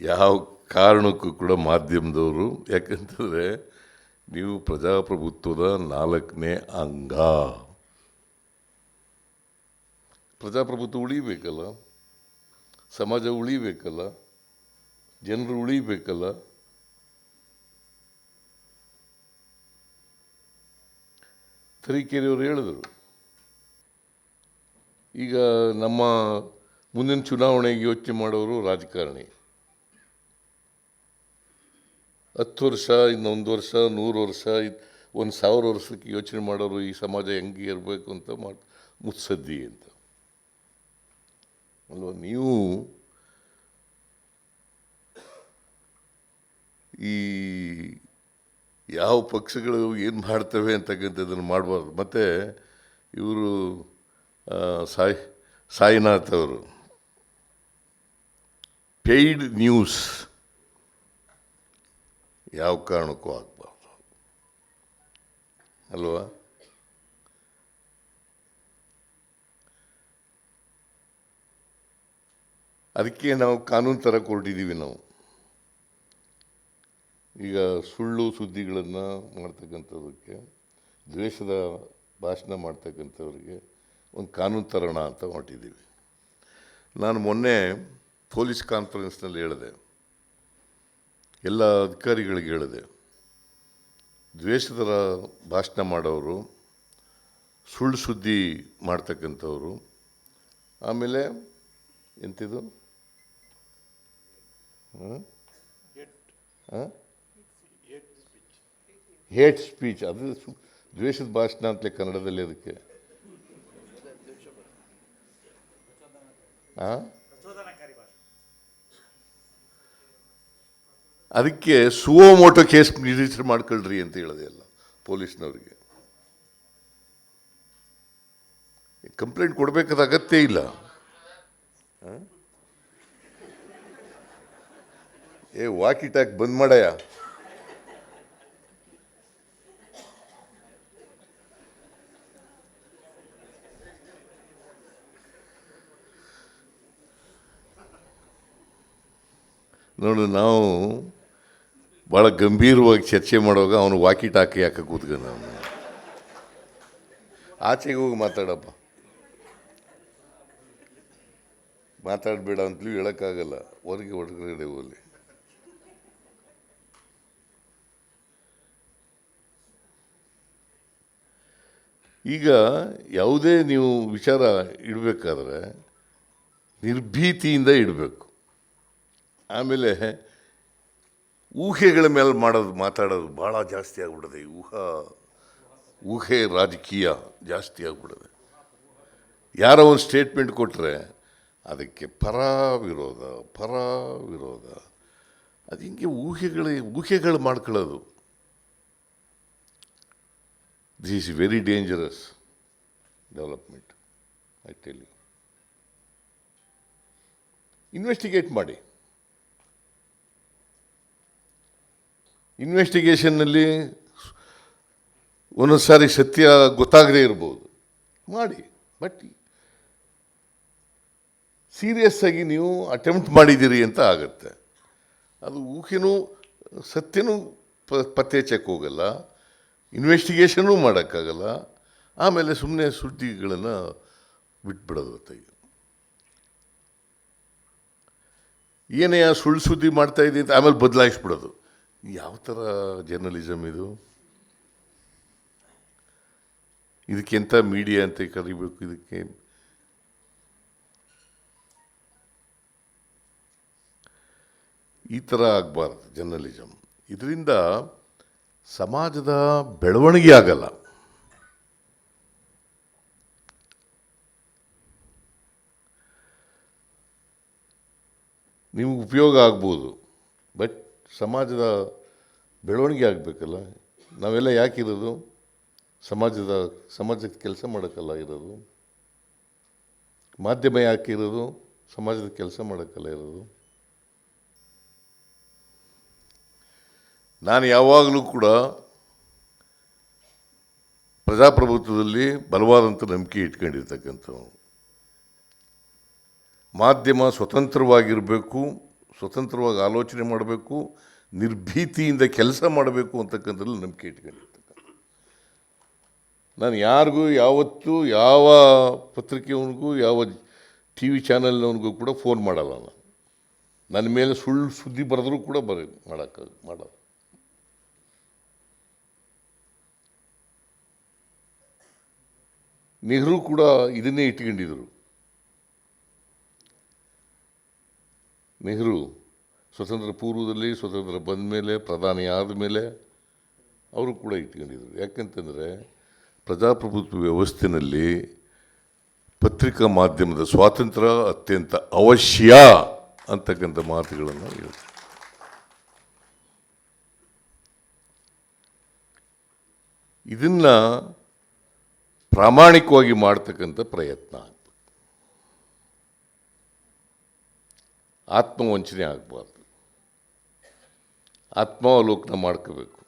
ಯಾವ ಕಾರಣಕ್ಕೂ ಕೂಡ ಮಾಧ್ಯಮದವರು, ಯಾಕಂತಂದರೆ ನೀವು ಪ್ರಜಾಪ್ರಭುತ್ವದ ನಾಲ್ಕನೇ ಅಂಗ. ಪ್ರಜಾಪ್ರಭುತ್ವ ಉಳಿಬೇಕಲ್ಲ? ಸಮಾಜ ಉಳಿಬೇಕಲ್ಲ? ಜನರು ಉಳಿಬೇಕಲ್ಲ? ತರೀಕೆರೆಯವರು ಹೇಳಿದರು. ಈಗ ನಮ್ಮ ಮುಂದಿನ ಚುನಾವಣೆಗೆ ಯೋಚನೆ ಮಾಡೋರು ರಾಜಕಾರಣಿ. ಹತ್ತು ವರ್ಷ ಇನ್ನೊಂದು ವರ್ಷ, ನೂರು ವರ್ಷ ಒಂದು ಸಾವಿರ ವರ್ಷಕ್ಕೆ ಯೋಚನೆ ಮಾಡೋರು ಈ ಸಮಾಜ ಹೆಂಗೆ ಇರಬೇಕು ಅಂತ ಮಾಡಿ, ಮುತ್ಸದ್ದಿ ಅಂತ. ಅಲ್ವ? ನೀವು ಈ ಯಾವ ಪಕ್ಷಗಳು ಏನು ಮಾಡ್ತವೆ ಅಂತಕ್ಕಂಥದ್ದನ್ನು ಮಾಡಬಾರ್ದು. ಮತ್ತು ಇವರು ಸಾಯಿ, ಸಾಯಿನಾಥ್ ಅವರು, ಪೇಯ್ಡ್ ನ್ಯೂಸ್. ಯಾವ ಕಾರಣಕ್ಕೂ ಆಗಬಾರ್ದು. ಅಲ್ವಾ? ಅದಕ್ಕೆ ನಾವು ಕಾನೂನು ಥರ ಕೊರಟಿದ್ದೀವಿ ನಾವು. ಈಗ ಸುಳ್ಳು ಸುದ್ದಿಗಳನ್ನು ಮಾಡ್ತಕ್ಕಂಥದಕ್ಕೆ ದ್ವೇಷದ ಭಾಷಣ ಮಾಡ್ತಕ್ಕಂಥವ್ರಿಗೆ ಒಂದು ಕಾನೂನು ತರೋಣ ಅಂತ ಹೊರಟಿದ್ದೀವಿ ನಾನು ಮೊನ್ನೆ ಪೊಲೀಸ್ ಕಾನ್ಫರೆನ್ಸ್ನಲ್ಲಿ ಹೇಳಿದೆ. ಎಲ್ಲ ಅಧಿಕಾರಿಗಳಿಗೆ ಹೇಳಿದೆ. ದ್ವೇಷದ ಭಾಷಣ ಮಾಡೋರು, ಸುಳ್ಳು ಸುದ್ದಿ ಮಾಡ್ತಕ್ಕಂಥವ್ರು, ಆಮೇಲೆ ಎಂತಿದು? ಹಾಂ ಹಾಂ? Hate speech. ಅದು ದ್ವೇಷದ ಭಾಷಣ ಅಂತಲೇ ಕನ್ನಡದಲ್ಲಿ ಅದಕ್ಕೆ. ಆ? ಅದಕ್ಕೆ ಸುವೋಮೋಟೋ ಕೇಸ್ ರಿಜಿಸ್ಟರ್ ಮಾಡ್ಕೊಳ್ರಿ ಅಂತ ಹೇಳಿದೆ ಎಲ್ಲ ಪೊಲೀಸ್ನವ್ರಿಗೆ. ಕಂಪ್ಲೇಂಟ್ ಕೊಡಬೇಕಾದ ಅಗತ್ಯ ಇಲ್ಲ. ಏ ವಾಕಿ ಟಾಕ್ ಬಂದ್ ಮಾಡಯ್ಯ. ನೋಡು, ನಾವು ಭಾಳ ಗಂಭೀರವಾಗಿ ಚರ್ಚೆ ಮಾಡುವಾಗ ಅವನು ವಾಕಿ ಟಾಕಿ ಹಾಕ ಕೂತ್ಕೊಂಡ ಅವನು. ಆಚೆಗೆ ಹೋಗಿ ಮಾತಾಡಪ್ಪ. ಮಾತಾಡಬೇಡ ಅಂತಲೂ ಹೇಳೋಕ್ಕಾಗಲ್ಲ. ಹೊರಗೆ ಹೊರಗಡೆ ಹೋಗಲಿ. ಈಗ ಯಾವುದೇ ನೀವು ವಿಚಾರ ಇಡಬೇಕಾದ್ರೆ ನಿರ್ಭೀತಿಯಿಂದ ಇಡಬೇಕು. ಆಮೇಲೆ ಊಹೆಗಳ ಮೇಲೆ ಮಾಡೋದು, ಮಾತಾಡೋದು ಭಾಳ ಜಾಸ್ತಿ ಆಗ್ಬಿಡದೆ. ಊಹಾ, ಊಹೆ ರಾಜಕೀಯ ಜಾಸ್ತಿ ಆಗ್ಬಿಡದೆ. ಯಾರೋ ಒಂದು ಸ್ಟೇಟ್ಮೆಂಟ್ ಕೊಟ್ಟರೆ ಅದಕ್ಕೆ ಪರ ವಿರೋಧ ಪರ ವಿರೋಧ ಅದು ಹಿಂಗೆ ಊಹೆಗಳು ಊಹೆಗಳು ಮಾಡ್ಕೊಳ್ಳೋದು. This is very dangerous development I tell you investigate ಮಾಡಿ. ಇನ್ವೆಸ್ಟಿಗೇಷನ್ನಲ್ಲಿ ಒಂದೊಂದು ಸಾರಿ ಸತ್ಯ ಗೊತ್ತಾಗದೇ ಇರ್ಬೋದು. ಮಾಡಿ. ಬಟ್ ಸೀರಿಯಸ್ ಆಗಿ ನೀವು ಅಟೆಂಪ್ಟ್ ಮಾಡಿದ್ದೀರಿ ಅಂತ ಆಗುತ್ತೆ. ಅದು ಊಹೆನೂ, ಸತ್ಯನೂ ಪ, ಪತ್ತೆ ಹೋಗಲ್ಲ. ಇನ್ವೆಸ್ಟಿಗೇಷನೂ ಮಾಡೋಕ್ಕಾಗಲ್ಲ. ಆಮೇಲೆ ಸುಮ್ಮನೆ ಸುದ್ದಿಗಳನ್ನು ಬಿಟ್ಬಿಡೋದು ಹೊತ್ತಿಗೆ ಏನೇ ಸುಳ್ಳು ಸುದ್ದಿ ಮಾಡ್ತಾ ಇದೆ ಅಂತ ಆಮೇಲೆ ಬದಲಾಯಿಸ್ಬಿಡೋದು. ಯಾವ ಥರ ಜರ್ನಲಿಸಮ್ ಇದು? ಇದಕ್ಕೆಂಥ ಮೀಡಿಯಾ ಅಂತ ಕರಿಬೇಕು ಇದಕ್ಕೆ? ಈ ಥರ ಆಗಬಾರ್ದು ಜರ್ನಲಿಸಮ್ ಇದರಿಂದ ಸಮಾಜದ ಬೆಳವಣಿಗೆ ಆಗಲ್ಲ. ನಿಮ್ಗೆ ಉಪಯೋಗ ಆಗ್ಬೋದು. ಬಟ್ ಸಮಾಜದ ಬೆಳವಣಿಗೆ ಆಗಬೇಕಲ್ಲ? ನಾವೆಲ್ಲ ಯಾಕಿರೋದು ಸಮಾಜದ ಸಮಾಜದ ಕೆಲಸ ಮಾಡೋಕ್ಕಲ್ಲ ಇರೋದು? ಮಾಧ್ಯಮ ಯಾಕೆ ಇರೋದು? ಸಮಾಜದ ಕೆಲಸ ಮಾಡೋಕ್ಕಲ್ಲ ಇರೋದು? ನಾನು ಯಾವಾಗಲೂ ಕೂಡ ಪ್ರಜಾಪ್ರಭುತ್ವದಲ್ಲಿ ಬಲವಾದಂಥ ನಂಬಿಕೆ ಇಟ್ಕೊಂಡಿರ್ತಕ್ಕಂಥವ್ರು ಮಾಧ್ಯಮ ಸ್ವತಂತ್ರವಾಗಿರಬೇಕು ಸ್ವತಂತ್ರವಾಗಿ ಆಲೋಚನೆ ಮಾಡಬೇಕು, ನಿರ್ಭೀತಿಯಿಂದ ಕೆಲಸ ಮಾಡಬೇಕು ಅಂತಕ್ಕಂಥದ್ರಲ್ಲಿ ನಂಬಿಕೆ ಇಟ್ಕೊಂಡಿರ್ತಕ್ಕಂಥ ನಾನು ಯಾರಿಗೂ ಯಾವತ್ತೂ ಯಾವ ಪತ್ರಿಕೆಯವನಿಗೂ, ಯಾವ ಟಿ ವಿ ಚಾನಲ್ನವನಿಗೂ ಕೂಡ ಫೋನ್ ಮಾಡಲ್ಲ ನಾನು. ನನ್ನ ಮೇಲೆ ಸುಳ್ಳು ಸುದ್ದಿ ಬರೆದ್ರೂ ಕೂಡ ಬರ ಮಾಡೋಕ್ಕ ಮಾಡಲ್ಲ. ನೆಹರು ಕೂಡ ಇದನ್ನೇ ಇಟ್ಕೊಂಡಿದ್ರು ನೆಹರು ಸ್ವತಂತ್ರ ಪೂರ್ವದಲ್ಲಿ ಸ್ವತಂತ್ರ ಬಂದ ಮೇಲೆ ಪ್ರಧಾನಿ ಆದಮೇಲೆ ಅವರು ಕೂಡ ಇಟ್ಕೊಂಡಿದ್ರು. ಯಾಕಂತಂದರೆ ಪ್ರಜಾಪ್ರಭುತ್ವ ವ್ಯವಸ್ಥೆಯಲ್ಲಿ ಪತ್ರಿಕಾ ಮಾಧ್ಯಮದ ಸ್ವಾತಂತ್ರ್ಯ ಅತ್ಯಂತ ಅವಶ್ಯ ಅಂತಕ್ಕಂಥ ಮಾತುಗಳನ್ನು ಹೇಳ್ತಾರೆ. ಇದನ್ನು ಪ್ರಾಮಾಣಿಕವಾಗಿ ಮಾಡ್ತಕ್ಕಂಥ ಪ್ರಯತ್ನ. ಆತ್ಮವಂಚನೆ ಆಗಬಾರ್ದು. ಆತ್ಮಾವಲೋಕನ ಮಾಡ್ಕೋಬೇಕು.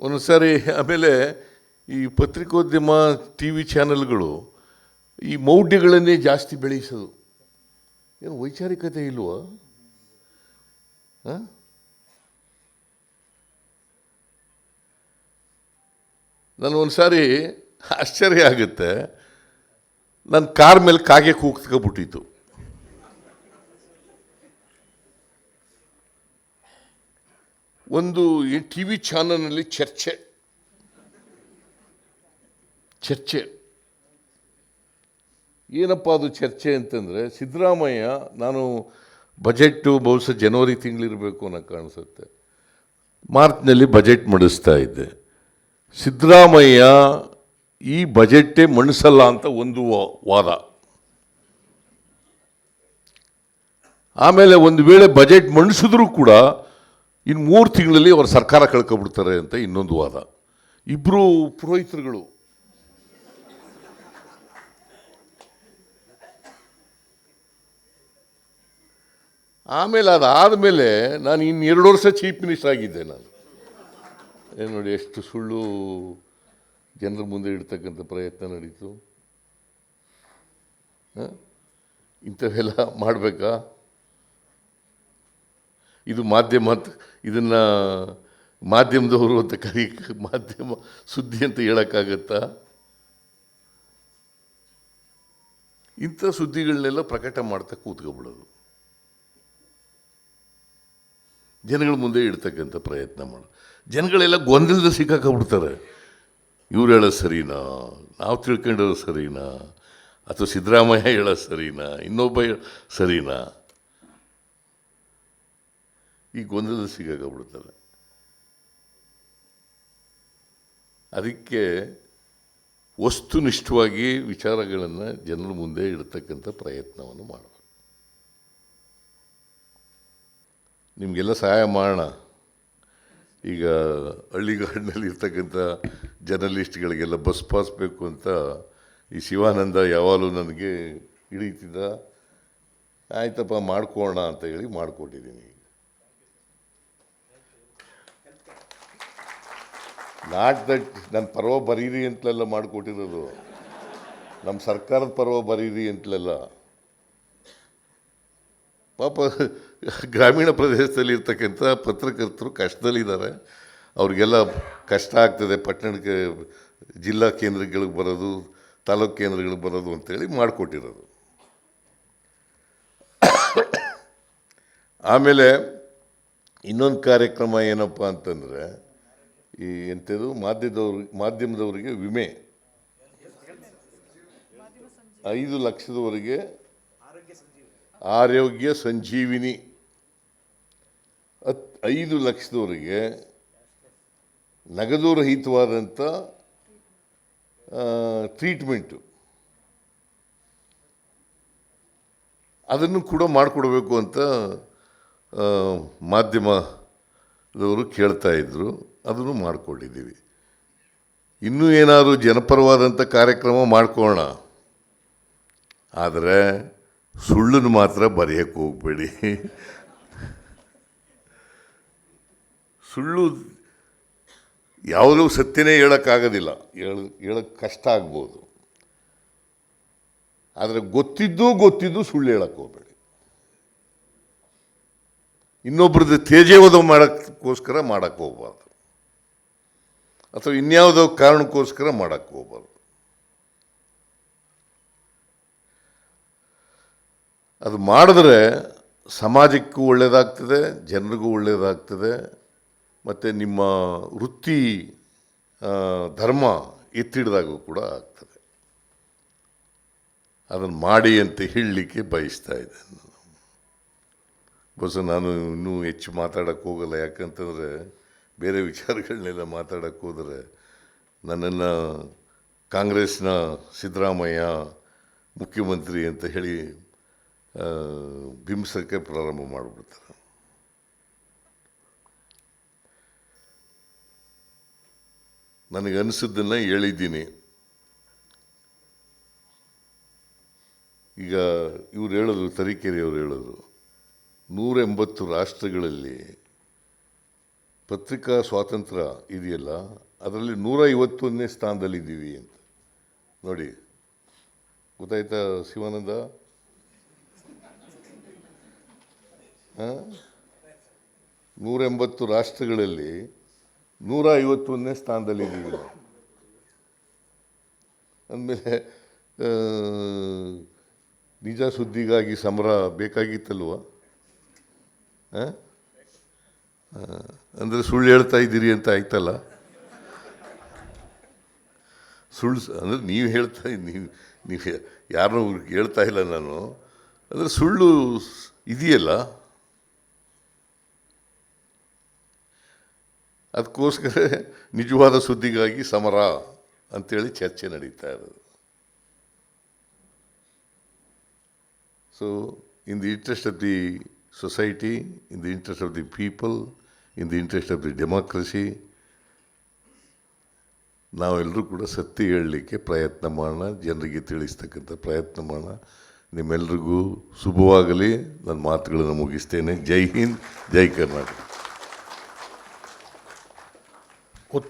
ಒಂದೊಂದು ಸಾರಿ ಆಮೇಲೆ ಈ ಪತ್ರಿಕೋದ್ಯಮ ಟಿ ವಿ ಚಾನೆಲ್ಗಳು ಈ ಮೌಢ್ಯಗಳನ್ನೇ ಜಾಸ್ತಿ ಬೆಳೆಸೋದು. ಏನು ವೈಚಾರಿಕತೆ ಇಲ್ವಾ? ನಾನು ಒಂದು ಸಾರಿ ಆಶ್ಚರ್ಯ ಆಗುತ್ತೆ. ನನ್ನ ಕಾರ್ ಮೇಲೆ ಕಾಗೆ ಕೂಗ್ತ್ಕೊಬಿಟ್ಟಿತ್ತು ಒಂದು ಟಿ ವಿ ಚಾನಲ್ನಲ್ಲಿ ಚರ್ಚೆ. ಚರ್ಚೆ. ಏನಪ್ಪ ಅದು ಚರ್ಚೆ ಅಂತಂದರೆ ಸಿದ್ದರಾಮಯ್ಯ ನಾನು ಬಜೆಟ್ಟು ಬಹುಶಃ ಜನವರಿ ತಿಂಗಳಿರಬೇಕು ಅನ್ನೋ ಕಾಣಿಸುತ್ತೆ. ಮಾರ್ಚ್ನಲ್ಲಿ ಬಜೆಟ್ ಮಂಡಿಸ್ತಾ ಇದ್ದೆ. ಸಿದ್ದರಾಮಯ್ಯ ಈ ಬಜೆಟ್ಟೇ ಮಂಡಿಸಲ್ಲ ಅಂತ ಒಂದು ವಾದ. ಆಮೇಲೆ ಒಂದು ವೇಳೆ ಬಜೆಟ್ ಮಂಡಿಸಿದ್ರೂ ಕೂಡ ಇನ್ನು ಮೂರು ತಿಂಗಳಲ್ಲಿ ಅವರ ಸರ್ಕಾರ ಕಳ್ಕೊಬಿಡ್ತಾರೆ ಅಂತ ಇನ್ನೊಂದು ವಾದ. ಇಬ್ಬರು ಪುರೋಹಿತರುಗಳು. ಆಮೇಲೆ ಅದಾದ ಮೇಲೆ ನಾನು ಇನ್ನು ಎರಡು ವರ್ಷ ಚೀಫ್ ಮಿನಿಸ್ಟರ್ ಆಗಿದ್ದೆ ನಾನು. ಏನು ನೋಡಿ ಎಷ್ಟು ಸುಳ್ಳು ಜನರ ಮುಂದೆ ಇಡ್ತಕ್ಕಂಥ ಪ್ರಯತ್ನ ನಡೀತು? ಇಂಥವೆಲ್ಲ ಮಾಡಬೇಕಾ? ಇದು ಮಾಧ್ಯಮ ಅಂತ, ಇದನ್ನು ಮಾಧ್ಯಮದವರು ಅಂತ ಕರಿ, ಮಾಧ್ಯಮ ಸುದ್ದಿ ಅಂತ ಹೇಳೋಕ್ಕಾಗತ್ತಾ? ಇಂಥ ಸುದ್ದಿಗಳನ್ನೆಲ್ಲ ಪ್ರಕಟ ಮಾಡ್ತಾ ಕೂತ್ಕೊಬಿಡೋದು. ಜನಗಳ ಮುಂದೆ ಇಡ್ತಕ್ಕಂಥ ಪ್ರಯತ್ನ ಮಾಡೋದು ಜನಗಳೆಲ್ಲ ಗೊಂದಲದ ಸಿಕ್ಕಾಕೊಂಡ್ಬಿಡ್ತಾರೆ ಇವ್ರು ಹೇಳೋದು ಸರಿನಾ? ನಾವು ತಿಳ್ಕೊಂಡಿರೋ ಸರಿನಾ? ಅಥವಾ ಸಿದ್ದರಾಮಯ್ಯ ಹೇಳೋ ಸರಿನಾ? ಇನ್ನೊಬ್ಬ ಹೇಳ ಸರಿನಾ? ಈ ಗೊಂದಲದ ಸಿಗಾಕಬಿಡ್ತಾರೆ ಅದಕ್ಕೆ ವಸ್ತುನಿಷ್ಠವಾಗಿ ವಿಚಾರಗಳನ್ನು ಜನರ ಮುಂದೆ ಇಡ್ತಕ್ಕಂಥ ಪ್ರಯತ್ನವನ್ನು ಮಾಡಬೇಕು. ನಿಮಗೆಲ್ಲ ಸಹಾಯ ಮಾಡೋಣ. ಈಗ ಹಳ್ಳಿಗಾಡಿನಲ್ಲಿ ಇರ್ತಕ್ಕಂಥ ಜರ್ನಲಿಸ್ಟ್ಗಳಿಗೆಲ್ಲ ಬಸ್ ಪಾಸ್ ಬೇಕು ಅಂತ ಈ ಶಿವಾನಂದ ಯಾವಾಗಲೂ ನನಗೆ ಹಿಡಿತಿದ್ದ ಆಯ್ತಪ್ಪ ಮಾಡ್ಕೋಣ ಅಂತ ಹೇಳಿ ಮಾಡಿಕೊಟ್ಟಿದ್ದೀನಿ ನಾಟ್ ದಟ್ ನನ್ನ ಪರ್ವ ಬರೀರಿ ಅಂತಲೆಲ್ಲ ಮಾಡಿಕೊಟ್ಟಿರೋದು. ನಮ್ಮ ಸರ್ಕಾರದ ಪರ್ವ ಬರೀರಿ ಅಂತಲೆಲ್ಲ. ಪಾಪ ಗ್ರಾಮೀಣ ಪ್ರದೇಶದಲ್ಲಿ ಇರ್ತಕ್ಕಂಥ ಪತ್ರಕರ್ತರು ಕಷ್ಟದಲ್ಲಿದ್ದಾರೆ. ಅವ್ರಿಗೆಲ್ಲ ಕಷ್ಟ ಆಗ್ತದೆ ಪಟ್ಟಣಕ್ಕೆ ಜಿಲ್ಲಾ ಕೇಂದ್ರಗಳಿಗೆ ಬರೋದು, ತಾಲೂಕು ಕೇಂದ್ರಗಳಿಗೆ ಬರೋದು ಅಂತೇಳಿ ಮಾಡಿಕೊಟ್ಟಿರೋದು. ಆಮೇಲೆ ಇನ್ನೊಂದು ಕಾರ್ಯಕ್ರಮ ಏನಪ್ಪ ಅಂತಂದರೆ ಈ ಎಂಥದ್ದು? ಮಾಧ್ಯಮದವ್ರ ಮಾಧ್ಯಮದವರಿಗೆ ವಿಮೆ. ಐದು ಲಕ್ಷದವರೆಗೆ ಆರೋಗ್ಯ ಸಂಜೀವಿನಿ. ಹತ್, ಐದು ಲಕ್ಷದವರೆಗೆ ನಗದು ರಹಿತವಾದಂಥ ಟ್ರೀಟ್ಮೆಂಟು ಅದನ್ನು ಕೂಡ ಮಾಡಿಕೊಡಬೇಕು ಅಂತ ಮಾಧ್ಯಮದವರು ಕೇಳ್ತಾ ಇದ್ದರು ಅದನ್ನು ಮಾಡಿಕೊಂಡಿದ್ದೀವಿ. ಇನ್ನೂ ಏನಾದರೂ ಜನಪರವಾದಂಥ ಕಾರ್ಯಕ್ರಮ ಮಾಡ್ಕೋಣ ಆದರೆ ಸುಳ್ಳನ್ನು ಮಾತ್ರ ಬರೆಯೋಕ್ಕೆ ಹೋಗಬೇಡಿ. ಸುಳ್ಳು ಯಾವುದೂ ಸತ್ಯನೇ ಹೇಳೋಕ್ಕಾಗೋದಿಲ್ಲ. ಹೇಳ ಹೇಳೋಕ್ಕೆ ಕಷ್ಟ ಆಗ್ಬೋದು. ಆದರೆ ಗೊತ್ತಿದ್ದೂ ಗೊತ್ತಿದ್ದು ಸುಳ್ಳು ಹೇಳಕ್ಕೆ ಹೋಗಬೇಡಿ. ಇನ್ನೊಬ್ರದ್ದು ತೇಜೋವಧ ಮಾಡೋಕ್ಕೋಸ್ಕರ ಮಾಡೋಕ್ಕೆ ಹೋಗ್ಬಾರ್ದು. ಅಥವಾ ಇನ್ಯಾವುದೋ ಕಾರಣಕ್ಕೋಸ್ಕರ ಮಾಡೋಕ್ಕೆ ಹೋಗ್ಬಾರ್ದು. ಅದು ಮಾಡಿದ್ರೆ ಸಮಾಜಕ್ಕೂ ಒಳ್ಳೆಯದಾಗ್ತದೆ ಜನರಿಗೂ ಒಳ್ಳೆಯದಾಗ್ತದೆ ಮತ್ತು ನಿಮ್ಮ ವೃತ್ತಿ ಧರ್ಮ ಎತ್ತಿಡ್ದಾಗೂ ಕೂಡ ಆಗ್ತದೆ. ಅದನ್ನು ಮಾಡಿ ಅಂತ ಹೇಳಲಿಕ್ಕೆ ಬಯಸ್ತಾ ಇದ್ದೇನೆ ನಾನು. ನಾನು ಇನ್ನೂ ಹೆಚ್ಚು ಮಾತಾಡೋಕ್ಕೆ ಹೋಗಲ್ಲ, ಯಾಕಂತಂದರೆ ಬೇರೆ ವಿಚಾರಗಳನ್ನೆಲ್ಲ ಮಾತಾಡೋಕ್ಕೆ ಹೋದರೆ ನನ್ನನ್ನು ಕಾಂಗ್ರೆಸ್ನ ಸಿದ್ದರಾಮಯ್ಯ ಮುಖ್ಯಮಂತ್ರಿ ಅಂತ ಹೇಳಿ ಬಿಂಬಿಸೋಕ್ಕೆ ಪ್ರಾರಂಭ ಮಾಡಿಬಿಡ್ತಾರೆ. ನನಗೆ ಅನಿಸಿದ್ದನ್ನು ಹೇಳಿದ್ದೀನಿ. ಈಗ ಇವ್ರು ಹೇಳಿದ್ರು ತರೀಕೆರೆಯವರು ಹೇಳಿದ್ರು ನೂರ ಎಂಬತ್ತು ರಾಷ್ಟ್ರಗಳಲ್ಲಿ ಪತ್ರಿಕಾ ಸ್ವಾತಂತ್ರ್ಯ ಇದೆಯಲ್ಲ, ಅದರಲ್ಲಿ ನೂರ ಐವತ್ತೊಂದನೇ ಸ್ಥಾನದಲ್ಲಿದ್ದೀವಿ ಅಂತ. ನೋಡಿ, ಗೊತ್ತಾಯ್ತಾ ಶಿವಾನಂದ? ನೂರ ಎಂಬತ್ತು ರಾಷ್ಟ್ರಗಳಲ್ಲಿ ನೂರ ಐವತ್ತೊಂದನೇ ಸ್ಥಾನದಲ್ಲಿದ್ದೀವಿ ಅಂದಮೇಲೆ ನಿಜ ಸುದ್ದಿಗಾಗಿ ಸಮರ ಬೇಕಾಗಿತ್ತಲ್ವ? ಅಂದರೆ ಸುಳ್ಳು ಹೇಳ್ತಾ ಇದ್ದೀರಿ ಅಂತ ಆಯ್ತಲ್ಲ? ಸುಳ್ಳು ಅಂದರೆ ನೀವು ಹೇಳ್ತಾ ನೀವು ನೀವು ಯಾರನ್ನೂ ಹೇಳ್ತಾ ಇಲ್ಲ ನಾನು. ಅಂದರೆ ಸುಳ್ಳು ಇದೆಯಲ್ಲ? ಅದಕ್ಕೋಸ್ಕರ ನಿಜವಾದ ಸುದ್ದಿಗಾಗಿ ಸಮರ ಅಂತೇಳಿ ಚರ್ಚೆ ನಡೀತಾ ಇರೋದು. So in the interest of the society in the interest of the people in the interest of the democracy, ನಾವೆಲ್ಲರೂ ಕೂಡ ಸತ್ಯ ಹೇಳಲಿಕ್ಕೆ ಪ್ರಯತ್ನ ಮಾಡೋಣ, ಜನರಿಗೆ ತಿಳಿಸ್ತಕ್ಕಂಥ ಪ್ರಯತ್ನ ಮಾಡೋಣ. ನಿಮ್ಮೆಲ್ರಿಗೂ ಶುಭವಾಗಲಿ. ನನ್ನ ಮಾತುಗಳನ್ನು ಮುಗಿಸ್ತೇನೆ. ಜೈ ಹಿಂದ್, ಜೈ ಕರ್ನಾಟಕ.